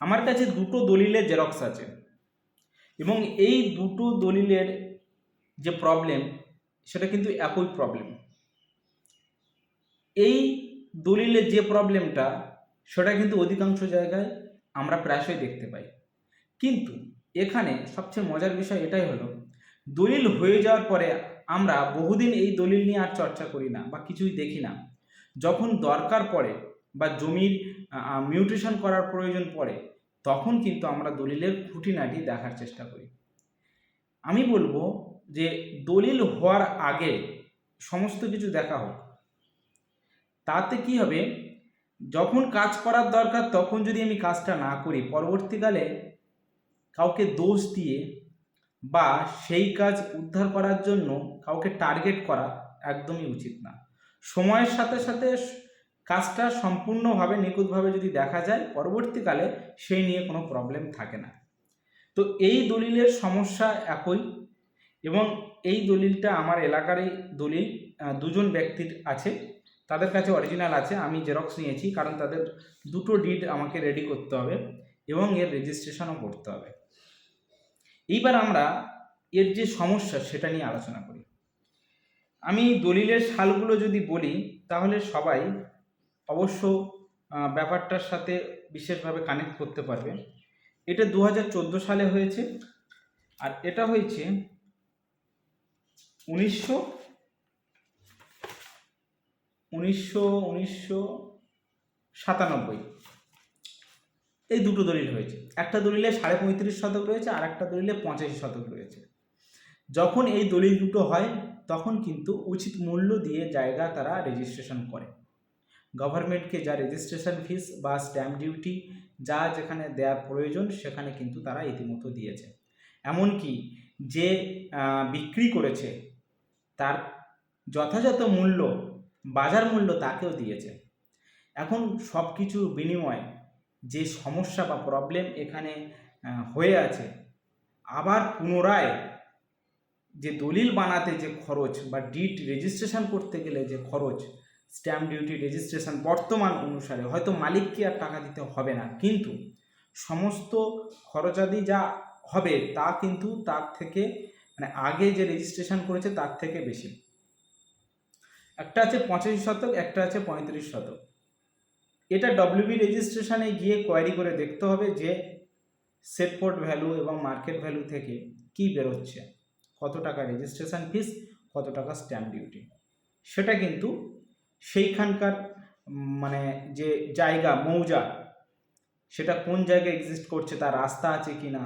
আমার কাছে দুটো দলিলের জেরক্স আছে। এবং এই দুটো দলিলের যে প্রবলেম সেটা কিন্তু একই প্রবলেম এই দলিলের যে প্রবলেমটা সেটা কিন্তু অধিকাংশ জায়গায় আমরা প্রায়শই দেখতে পাই। কিন্তু এখানে সবচেয়ে মজার বিষয় এটাই হলো, দলিল হয়ে যাওয়ার পরে আমরা বহুদিন এই দলিল নিয়ে আর চর্চা করি না বা কিছুই দেখি না। যখন দরকার পড়ে বা জমির মিউটেশন করার প্রয়োজন পড়ে, তখন কিন্তু আমরা দলিলের খুঁটিনাটি দেখার চেষ্টা করি। আমি বলব যে দলিল হওয়ার আগে সমস্ত কিছু দেখা হোক। তাতে কি হবে? যখন কাজ করার দরকার, তখন যদি আমি কাজটা না করি, পরবর্তীকালে কাউকে দোষ দিয়ে বা সেই কাজ উদ্ধার করার জন্য কাউকে টার্গেট করা একদমই উচিত না। সময়ের সাথে সাথে কাজটা সম্পূর্ণভাবে নিখুঁতভাবে যদি দেখা যায়, পরবর্তীকালে সেই নিয়ে কোনো প্রবলেম থাকে না। তো এই দলিলের সমস্যা একই এবং এই দলিলটা আমার এলাকারই দলিল দুজন ব্যক্তির আছে, তাদের কাছে অরিজিনাল আছে, আমি জেরক্স নিয়েছি কারণ তাদের দুটো ডিড আমাকে রেডি করতে হবে এবং এর রেজিস্ট্রেশনও করতে হবে। এইবার আমরা এর যে সমস্যা সেটা নিয়ে আলোচনা করি। আমি দলিলের সালগুলো যদি বলি, তাহলে সবাই অবশ্য ব্যাপারটার সাথে বিশেষভাবে কানেক্ট করতে পারবে। এটা দু হাজার চোদ্দ সালে হয়েছে আর এটা হয়েছে উনিশশো উনিশশো উনিশশো সাতানব্বই। এই দুটো দলিল হয়েছে। একটা দলিলে সাড়ে পঁয়ত্রিশ শতক রয়েছে আর একটা দলিলে পঁচাশি শতক রয়েছে। যখন এই দলিল দুটো হয়, তখন কিন্তু উচিত মূল্য দিয়ে জায়গা তারা রেজিস্ট্রেশন করে। গভর্নমেন্টকে যা রেজিস্ট্রেশন ফিস বা স্ট্যাম্প ডিউটি যা যেখানে দেওয়ার প্রয়োজন সেখানে কিন্তু তারা ইতিমধ্যে দিয়েছে। এমনকি যে বিক্রি করেছে তার যথাযথ মূল্য, বাজার মূল্য তাকেও দিয়েছে। এখন সব কিছুর বিনিময়ে যে সমস্যা বা প্রবলেম এখানে হয়ে আছে, আবার পুনরায় যে দলিল বানাতে যে খরচ বা ডিট রেজিস্ট্রেশন করতে গেলে যে খরচ স্ট্যাম্প ডিউটি রেজিস্ট্রেশন বর্তমান অনুসারে হয়তো মালিককে আর টাকা দিতে হবে না। কিন্তু সমস্ত খরচাদি যা হবে তা কিন্তু তার থেকে মানে আগে যে রেজিস্ট্রেশন করেছে তার থেকে বেশি। একটা আছে পঁচাশি শতক, একটা আছে পঁয়ত্রিশ শতক। এটা ডব্লিউবি রেজিস্ট্রেশনে গিয়ে কোয়ারি করে দেখতে হবে যে সেটপোর্ট ভ্যালু এবং মার্কেট ভ্যালু থেকে কি বেরোচ্ছে। কত টাকা রেজিস্ট্রেশন ফিস কত টাকা স্ট্যাম্প ডিউটি সেটা কিন্তু সেইখানকার মানে যে জায়গা, মৌজা, সেটা কোন জায়গায় এক্সিস্ট করছে, তার রাস্তা আছে কি না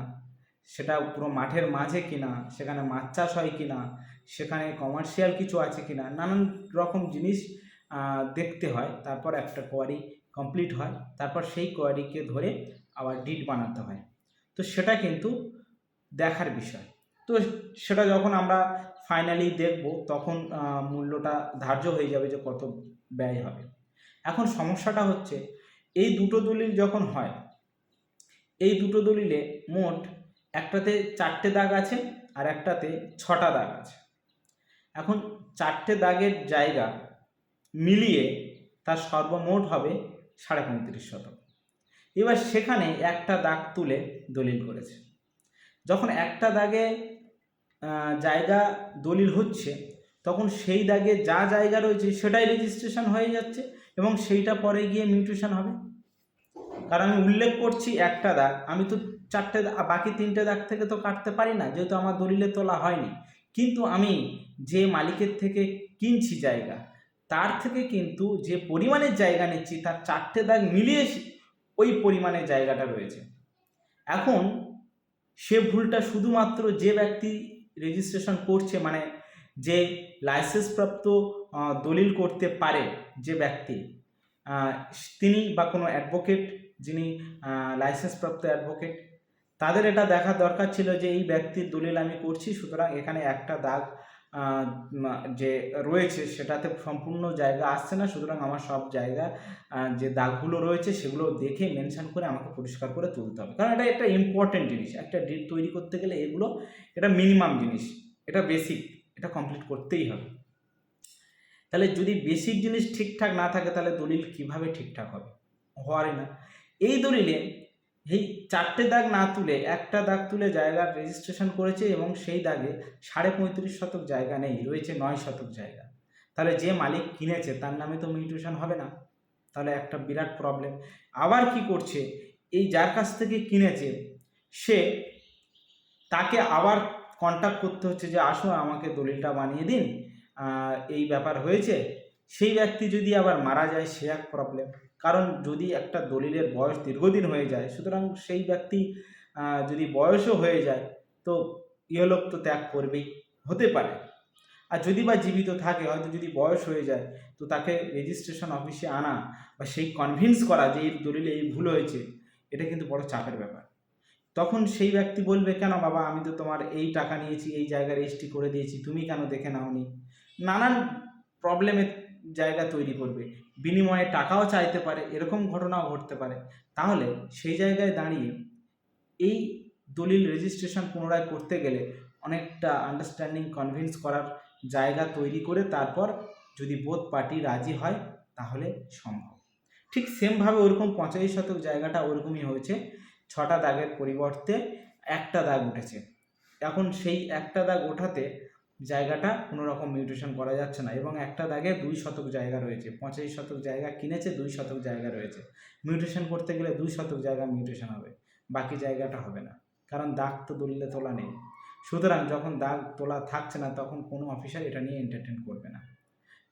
সেটা পুরো মাঠের মাঝে কি না সেখানে মাছ চাষ হয় কি না সেখানে কমার্শিয়াল কিছু আছে কি না নানান রকম জিনিস দেখতে হয়। তারপর একটা কোয়ারি কমপ্লিট হয়। তারপর সেই কোয়ারিকে ধরে আবার ডিট বানাতে হয়। তো সেটা কিন্তু দেখার বিষয়। তো সেটা যখন আমরা ফাইনালি দেখব, তখন মূল্যটা ধার্য হয়ে যাবে যে কত ব্যয় হবে। এখন সমস্যাটা হচ্ছে, এই দুটো দলিল যখন হয়, এই দুটো দলিলে মোট একটাতে চারটে দাগ আছে আর একটাতে ছটা দাগ আছে। এখন চারটে দাগের জায়গা মিলিয়ে তার সর্বমোট হবে সাড়ে পঁয়ত্রিশ শতক। এবার সেখানে একটা দাগ তুলে দলিল করেছে। যখন একটা দাগে জায়গা দলিল হচ্ছে, তখন সেই দাগে যা জায়গা রয়েছে সেটাই রেজিস্ট্রেশন হয়ে যাচ্ছে এবং সেইটা পরে গিয়ে মিউটেশন হবে। কারণ আমি উল্লেখ করছি একটা দাগ, আমি তো চারটে বাকি তিনটে দাগ থেকে তো কাটতে পারি না, যেহেতু আমার দলিলে তোলা হয়নি। কিন্তু আমি যে মালিকের থেকে কিনছি জায়গা, তার থেকে কিন্তু যে পরিমাণের জায়গা নিচ্ছি, তার চারটে দাগ মিলিয়ে ওই পরিমাণের জায়গাটা রয়েছে। এখন সে ভুলটা শুধুমাত্র যে ব্যক্তি রেজিস্ট্রেশন করছে মানে যে লাইসেন্সপ্রাপ্ত দলিল করতে পারে যে ব্যক্তি তিনি বা কোনো অ্যাডভোকেট যিনি লাইসেন্সপ্রাপ্ত অ্যাডভোকেট তাদের এটা দেখা দরকার ছিল যে এই ব্যক্তির দলিল আমি করছি, সুতরাং এখানে একটা দাগ যে রয়েছে সেটাতে সম্পূর্ণ জায়গা আসছে না। সুতরাং আমার সব জায়গা যে দাগগুলো রয়েছে সেগুলো দেখে মেনশান করে আমাকে পরিষ্কার করে তুলতে হবে। কারণ এটা একটা ইম্পর্টেন্ট জিনিস। একটা ডিট তৈরি করতে গেলে এগুলো, এটা মিনিমাম জিনিস। এটা বেসিক এটা কমপ্লিট করতেই হবে। তাহলে যদি বেসিক জিনিস ঠিকঠাক না থাকে, তাহলে দলিল কীভাবে ঠিকঠাক হবে? হওয়ারই না। এই দলিলে এই চারটে দাগ না তুলে একটা দাগ তুলে জায়গার রেজিস্ট্রেশন করেছে এবং সেই দাগে সাড়ে পঁয়ত্রিশ শতক জায়গা নেই, রয়েছে নয় শতক জায়গা। তাহলে যে মালিক কিনেছে তার নামে তো মিউটেশন হবে না। তাহলে একটা বিরাট প্রবলেম আবার কি করছে? এই যার কাছ থেকে কিনেছে, সে তাকে আবার কন্ট্যাক্ট করতে হচ্ছে যে, আসো, আমাকে দলিলটা বানিয়ে দিন। এই ব্যাপার হয়েছে। সেই ব্যক্তি যদি আবার মারা যায়, সে এক প্রবলেম কারণ যদি একটা দলিলের বয়স দীর্ঘদিন হয়ে যায়, সুতরাং সেই ব্যক্তি যদি বয়সও হয়ে যায়, তো ইহলোক তো ত্যাগ করবেই, হতে পারে। আর যদি বা জীবিত থাকে, হয়তো যদি বয়স হয়ে যায়, তো তাকে রেজিস্ট্রেশন অফিসে আনা বা সেই কনভিন্স করা যে এই দলিলে এই ভুল হয়েছে, এটা কিন্তু বড় চাপের ব্যাপার। তখন সেই ব্যক্তি বলবে, কেন বাবা, আমি তো তোমার এই টাকা নিয়েছি, এই জায়গা রেজিস্ট্রি করে দিয়েছি, তুমি কেন দেখে নাওনি? নানান প্রবলেমের জায়গা তৈরি করবে। বিনিময়ে টাকাও চাইতে পারে, এরকম ঘটনাও ঘটতে পারে। তাহলে সেই জায়গায় দাঁড়িয়ে এই দলিল রেজিস্ট্রেশন পুনরায় করতে গেলে অনেকটা আন্ডারস্ট্যান্ডিং কনভিন্স করার জায়গা তৈরি করে তারপর যদি বোধ পার্টি রাজি হয়, তাহলে সম্ভব। ঠিক সেমভাবে ওরকম পঁচাশি শতক জায়গাটা ওরকমই হয়েছে। ছটা দাগের পরিবর্তে একটা দাগ উঠেছে। এখন সেই একটা দাগ ওঠাতে জায়গাটা কোনো রকম মিউটেশন করা যাচ্ছে না। এবং একটা দাগে দুই শতক জায়গা রয়েছে, পঁচাশি শতক জায়গা কিনেছে, দুই শতক জায়গা রয়েছে। মিউটেশন করতে গেলে দুই শতক জায়গা মিউটেশন হবে, বাকি জায়গাটা হবে না। কারণ দাগ তো দলিলে তোলা নেই। সুতরাং যখন দাগ তোলা থাকছে না, তখন কোনো অফিসার এটা নিয়ে এন্টারটেন করবে না।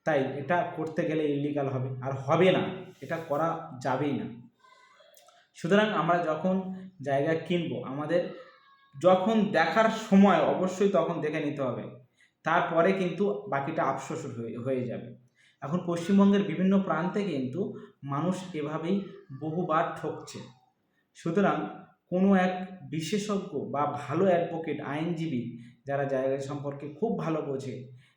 তাই এটা করতে গেলে ইলিগাল হবে, আর হবে না, এটা করা যাবেই না। সুতরাং আমরা যখন জায়গা কিনবো, আমাদের যখন দেখার সময় অবশ্যই তখন দেখে নিতে হবে তারপরে কিন্তু বাকিটা আফসোস হয়ে যাবে। এখন পশ্চিমবঙ্গের বিভিন্ন প্রান্তে কিন্তু মানুষ এভাবেই বহুবার ঠকছে। সুতরাং কোনো এক বিশেষজ্ঞ বা ভালো অ্যাডভোকেট আইনজীবী যারা জায়গা সম্পর্কে খুব ভালো বোঝে,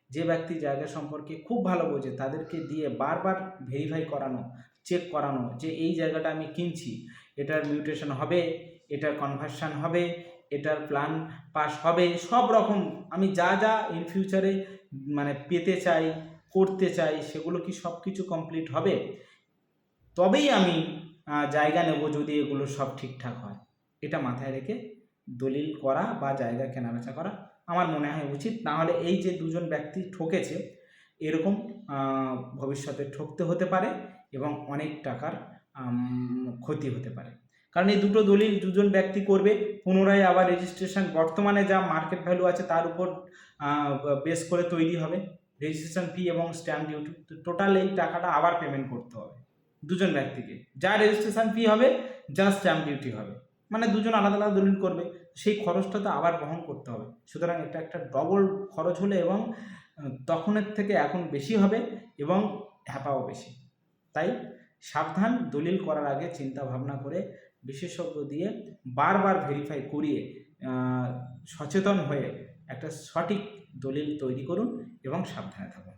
যে ব্যক্তি জায়গা সম্পর্কে খুব ভালো বোঝে, তাদেরকে দিয়ে বারবার ভেরিফাই করানো চেক করানো যে এই জায়গাটা আমি কিনছি, এটার মিউটেশন হবে, এটার কনভার্সান হবে এটার প্ল্যান পাস হবে। সব রকম আমি যা যা ইন ফিউচারে মানে পেতে চাই, করতে চাই, সেগুলো কি সব কিছু কমপ্লিট হবে? তবেই আমি জায়গা নেব যদি এগুলো সব ঠিকঠাক হয়। এটা মাথায় রেখে দলিল করা বা জায়গা কেনাবেচা করা আমার মনে হয় উচিত। নাহলে এই যে দুজন ব্যক্তি ঠকেছে, এরকম ভবিষ্যতে ঠকতে হতে পারে এবং অনেক টাকার ক্ষতি হতে পারে। কারণ এই দুটো দলিল দুজন ব্যক্তি করবে, পুনরায় আবার রেজিস্ট্রেশন বর্তমানে যা মার্কেট ভ্যালু আছে তার উপর বেস করে তৈরি হবে রেজিস্ট্রেশন ফি এবং স্ট্যাম্প ডিউটি তো টোটাল এই টাকাটা আবার পেমেন্ট করতে হবে দুজন ব্যক্তিকে। যা রেজিস্ট্রেশন ফি হবে, যা স্ট্যাম্প ডিউটি হবে। মানে দুজন আলাদা আলাদা দলিল করবে, সেই খরচটা তো আবার বহন করতে হবে। সুতরাং এটা একটা ডবল খরচ হলে এবং তখনের থেকে এখন বেশি হবে এবং হ্যাপাও বেশি। তাই সাবধান দলিল করার আগে চিন্তা ভাবনা করে বিশেষজ্ঞ দিয়ে বারবার ভেরিফাই করিয়ে সচেতন হয়ে একটা সঠিক দলিল তৈরি করুন এবং সাবধানে থাকুন।